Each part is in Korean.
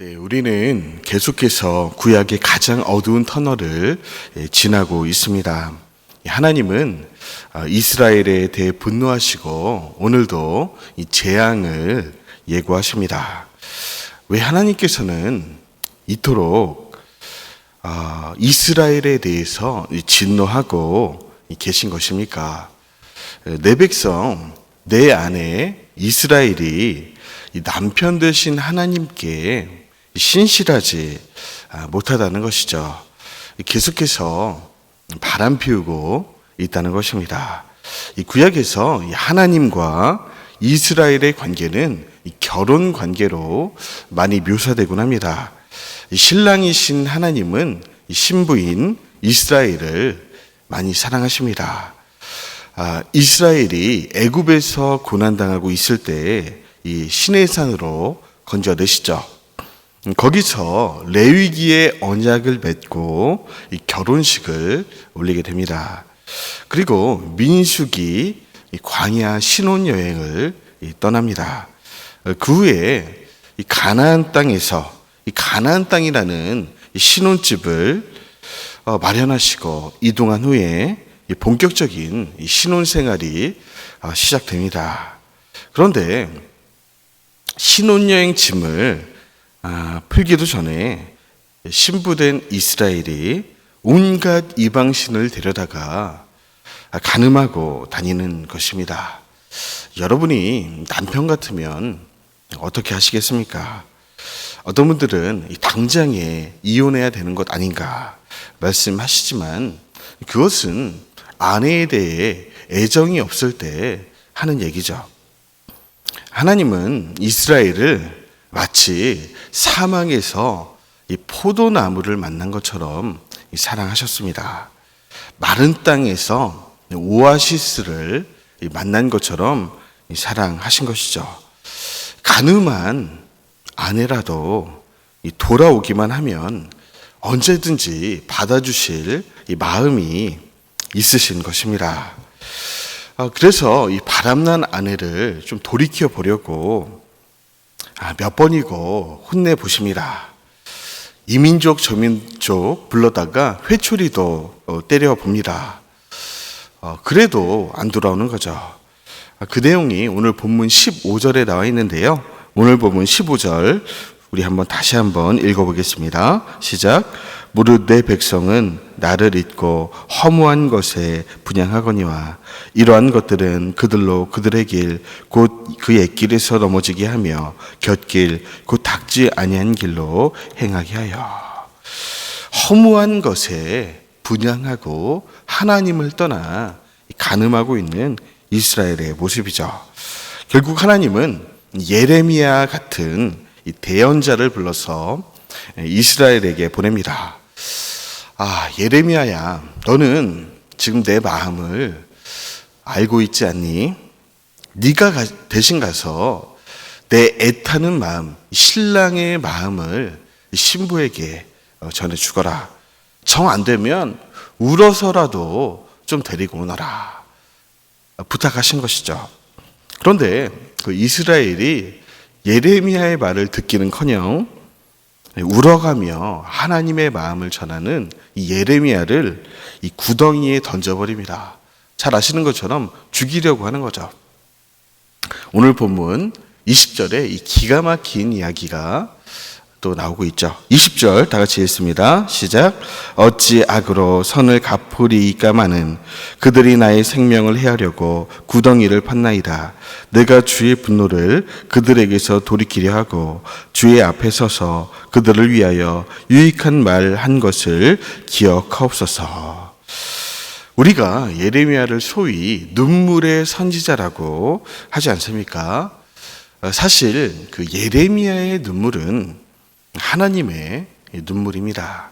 네, 우리는 계속해서 구약의 가장 어두운 터널을 예, 지나고 있습니다. 하나님은 아, 이스라엘에 대해 분노하시고 오늘도 이 재앙을 예고하십니다. 왜 하나님께서는 이토록 아, 이스라엘에 대해서 이 진노하고 계신 것입니까? 내 백성, 내 아내 이스라엘이 이 남편 되신 하나님께 신실하지 아, 못하다는 것이죠. 계속해서 바람 피우고 있다는 것입니다. 이 구약에서 이 하나님과 이스라엘의 관계는 이 결혼 관계로 많이 묘사되곤 합니다. 이 신랑이신 하나님은 이 신부인 이스라엘을 많이 사랑하십니다. 아, 이스라엘이 애굽에서 고난 당하고 있을 때이 시내산으로 건져내시죠. 음, 거기서 레위기의 언약을 맺고 이 결혼식을 올리게 됩니다. 그리고 민숙이 이 광야 신혼 여행을 이 떠납니다. 어, 그 후에 이 가나안 땅에서 이 가나안 땅이라는 이 신혼집을 어, 마련하시고 이동한 후에 이 본격적인 이 신혼 생활이 어, 시작됩니다. 그런데 신혼여행 짐을 아, 풀기도 전에 신부된 이스라엘이 온갖 이방신을 데려다가 가늠하고 다니는 것입니다. 여러분이 남편 같으면 어떻게 하시겠습니까? 어떤 분들은 당장에 이혼해야 되는 것 아닌가 말씀하시지만 그것은 아내에 대해 애정이 없을 때 하는 얘기죠. 하나님은 이스라엘을 마치 사망에서 이 포도나무를 만난 것처럼 사랑하셨습니다. 마른 땅에서 오아시스를 만난 것처럼 사랑하신 것이죠. 가늠한 아내라도 돌아오기만 하면 언제든지 받아주실 마음이 있으신 것입니다. 아, 그래서 이 바람난 아내를 좀 돌이켜 보려고 아, 몇 번이고 혼내 보십니다. 이민족 저민족 불러다가 회초리도 어, 때려 봅니다. 어, 그래도 안 돌아오는 거죠. 아, 그 내용이 오늘 본문 15절에 나와 있는데요. 오늘 본문 15절 우리 한번 다시 한번 읽어보겠습니다. 시작. 무릇 내 백성은 나를 잊고 허무한 것에 분양하거니와 이러한 것들은 그들로 그들의 길 곧 그의 길에서 넘어지게 하며 곁길 곧 닥지 아니한 길로 행하게 하여 허무한 것에 분양하고 하나님을 떠나 가늠하고 있는 이스라엘의 모습이죠. 결국 하나님은 예레미야 같은 대언자를 불러서 이스라엘에게 보냅니다. 아, 예레미야야, 너는 지금 내 마음을 알고 있지 않니? 네가 대신 가서 내 애타는 마음, 신랑의 마음을 신부에게 어, 전해 주거라. 정 안 되면 울어서라도 좀 데리고 오너라. 부탁하신 것이죠. 그런데 그 이스라엘이 예레미야의 말을 듣기는커녕 울어가며 하나님의 마음을 전하는 이 예레미야를 이 구덩이에 던져버립니다. 잘 아시는 것처럼 죽이려고 하는 거죠. 오늘 본문 20절에 이 기가 막힌 이야기가 또 나오고 있죠. 20절 다 같이 읽습니다. 시작. 어찌 악으로 선을 갚으리까마는 그들이 나의 생명을 해하려고 구덩이를 팠나이다. 내가 주의 분노를 그들에게서 돌이키려 하고 주의 앞에 서서 그들을 위하여 유익한 말 한 것을 기억하옵소서. 우리가 예레미야를 소위 눈물의 선지자라고 하지 않습니까? 사실 그 예레미야의 눈물은 하나님의 눈물입니다.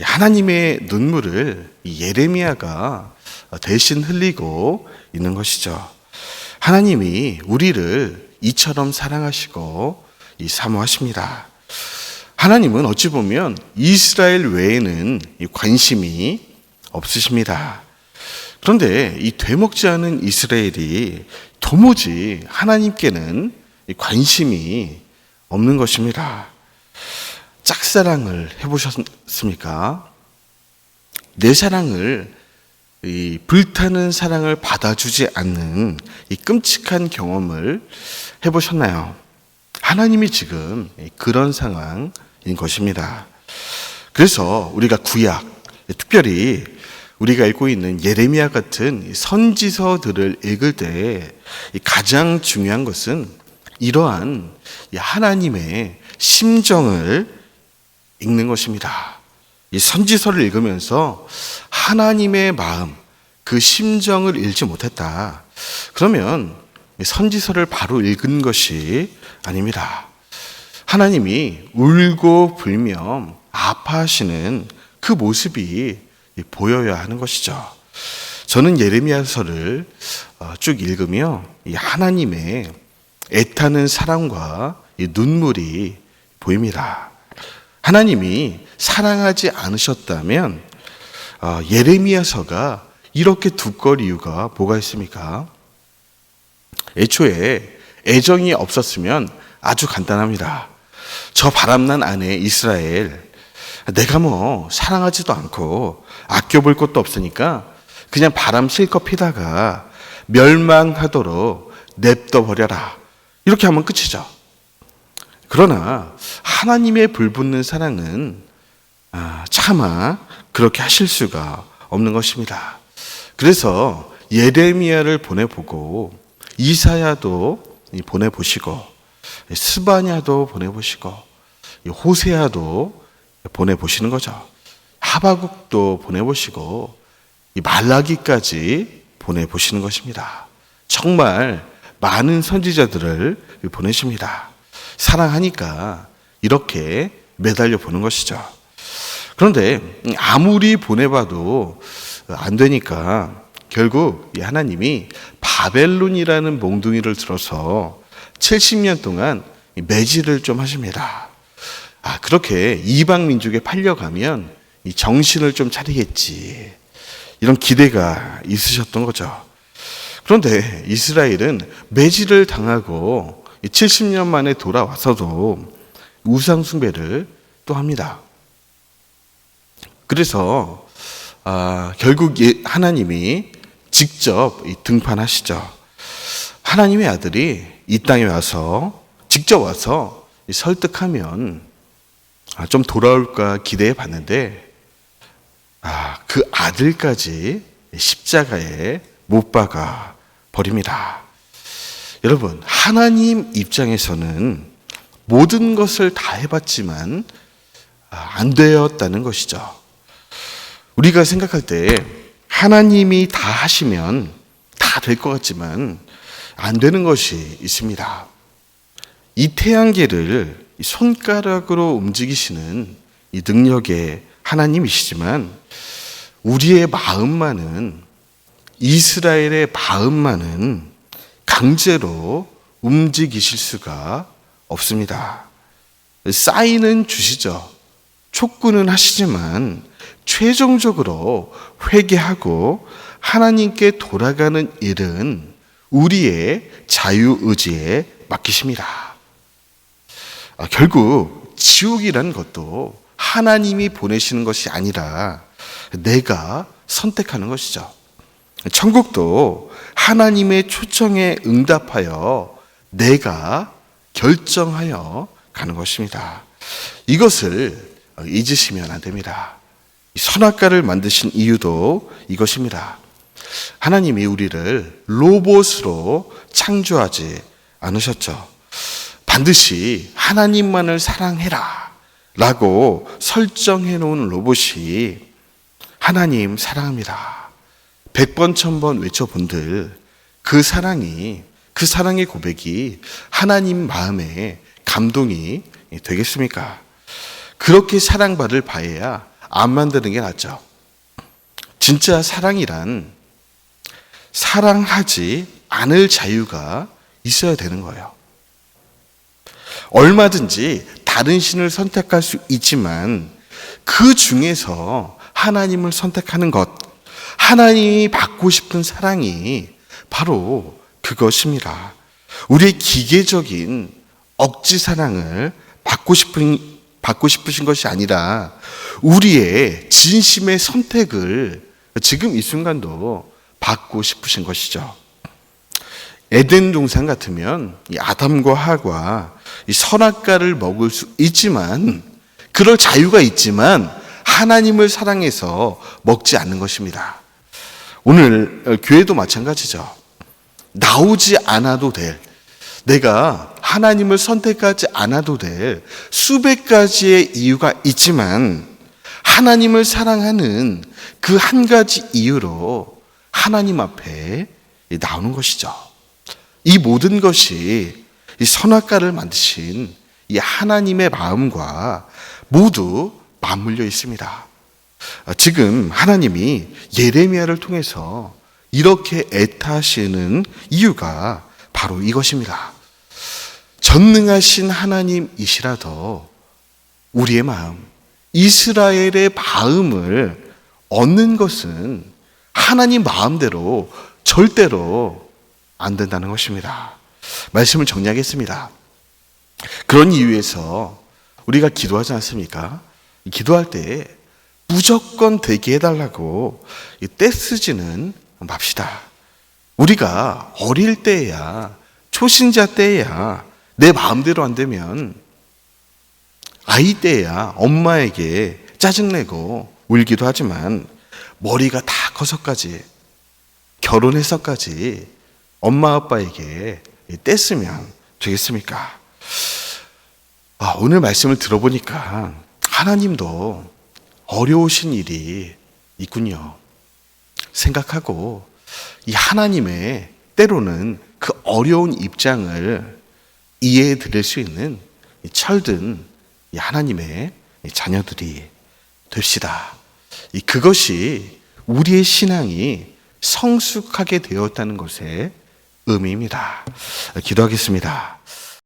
하나님의 눈물을 예레미야가 대신 흘리고 있는 것이죠. 하나님이 우리를 이처럼 사랑하시고 사모하십니다. 하나님은 어찌 보면 이스라엘 외에는 관심이 없으십니다. 그런데 이 되먹지 않은 이스라엘이 도무지 하나님께는 관심이 없는 것입니다. 짝사랑을 해보셨습니까? 내 사랑을 이 불타는 사랑을 받아주지 않는 이 끔찍한 경험을 해보셨나요? 하나님이 지금 그런 상황인 것입니다. 그래서 우리가 구약, 특별히 우리가 읽고 있는 예레미야 같은 선지서들을 읽을 때 가장 중요한 것은 이러한 하나님의 심정을 읽는 것입니다. 이 선지서를 읽으면서 하나님의 마음, 그 심정을 읽지 못했다. 그러면 선지서를 바로 읽은 것이 아닙니다. 하나님이 울고 불며 아파하시는 그 모습이 보여야 하는 것이죠. 저는 예레미야서를 어, 쭉 읽으며 이 하나님의 애타는 사랑과 이 눈물이 보입니다. 하나님이 사랑하지 않으셨다면 어, 예레미야서가 이렇게 두꺼울 이유가 뭐가 있습니까? 애초에 애정이 없었으면 아주 간단합니다. 저 바람난 아내 이스라엘 내가 뭐 사랑하지도 않고 아껴볼 것도 없으니까 그냥 바람 실컷 피다가 멸망하도록 냅둬 버려라. 이렇게 하면 끝이죠. 그러나 하나님의 불붙는 사랑은 아, 차마 그렇게 하실 수가 없는 것입니다. 그래서 예레미야를 보내보고 이사야도 보내보시고 스바냐도 보내보시고 호세아도 보내보시는 거죠. 하바국도 보내보시고 이 말라기까지 보내보시는 것입니다. 정말 많은 선지자들을 보내십니다. 사랑하니까 이렇게 매달려 보는 것이죠. 그런데 아무리 보내봐도 안 되니까 결국 하나님이 바벨론이라는 몽둥이를 들어서 70년 동안 매질을 좀 하십니다. 아, 그렇게 이방 민족에 팔려가면 이 정신을 좀 차리겠지. 이런 기대가 있으셨던 거죠. 그런데 이스라엘은 매질을 당하고 70년 만에 돌아와서도 우상 숭배를 또 합니다. 그래서 아, 결국 하나님이 직접 등판하시죠. 하나님의 아들이 이 땅에 와서 직접 와서 설득하면 아, 좀 돌아올까 기대해 봤는데 아, 그 아들까지 십자가에 못 박아 버립니다. 여러분, 하나님 입장에서는 모든 것을 다 해봤지만 아, 안 되었다는 것이죠. 우리가 생각할 때 하나님이 다 하시면 다 될 것 같지만 안 되는 것이 있습니다. 이 태양계를 손가락으로 움직이시는 이 능력의 하나님이시지만 우리의 마음만은 이스라엘의 마음만은 강제로 움직이실 수가 없습니다. 사인은 주시죠. 촉구는 하시지만 최종적으로 회개하고 하나님께 돌아가는 일은 우리의 자유의지에 맡기십니다. 아, 결국 지옥이라는 것도 하나님이 보내시는 것이 아니라 내가 선택하는 것이죠. 천국도 하나님의 초청에 응답하여 내가 결정하여 가는 것입니다. 이것을 잊으시면 안 됩니다. 선악과를 만드신 이유도 이것입니다. 하나님이 우리를 로봇으로 창조하지 않으셨죠. 반드시 하나님만을 사랑해라 라고 설정해 놓은 로봇이 하나님 사랑합니다. 백번, 천번 외쳐본들 그 사랑이, 그 사랑의 고백이 하나님 마음에 감동이 되겠습니까? 그렇게 사랑받을 바에야 안 만드는 게 낫죠. 진짜 사랑이란 사랑하지 않을 자유가 있어야 되는 거예요. 얼마든지 다른 신을 선택할 수 있지만 그 중에서 하나님을 선택하는 것, 하나님이 받고 싶은 사랑이 바로 그것입니다. 우리의 기계적인 억지 사랑을 받고 싶은 받고 싶으신 것이 아니라 우리의 진심의 선택을 지금 이 순간도 받고 싶으신 것이죠. 에덴 동산 같으면 이 아담과 하와 이 선악과를 먹을 수 있지만 그럴 자유가 있지만 하나님을 사랑해서 먹지 않는 것입니다. 오늘 어, 교회도 마찬가지죠. 나오지 않아도 될 내가 하나님을 선택하지 않아도 될 수백 가지의 이유가 있지만 하나님을 사랑하는 그 한 가지 이유로 하나님 앞에 나오는 것이죠. 이 모든 것이 이 선악과를 만드신 이 하나님의 마음과 모두 맞물려 있습니다. 아, 지금 하나님이 예레미야를 통해서 이렇게 애타하시는 이유가 바로 이것입니다. 전능하신 하나님이시라도 우리의 마음, 이스라엘의 마음을 얻는 것은 하나님 마음대로 절대로 안 된다는 것입니다. 말씀을 정리하겠습니다. 그런 이유에서 우리가 기도하지 않습니까? 기도할 때 무조건 되게 해달라고 떼쓰지는 맙시다. 우리가 어릴 때야, 초신자 때야, 내 마음대로 안 되면 아이 때야 엄마에게 짜증내고 울기도 하지만 머리가 다 커서까지 결혼해서까지 엄마 아빠에게 떼쓰면 되겠습니까? 아, 오늘 말씀을 들어보니까 하나님도 어려우신 일이 있군요. 생각하고 이 하나님의 때로는 그 어려운 입장을 이해해 드릴 수 있는 이 철든 이 하나님의 자녀들이 됩시다. 이 그것이 우리의 신앙이 성숙하게 되었다는 것의 의미입니다. 기도하겠습니다.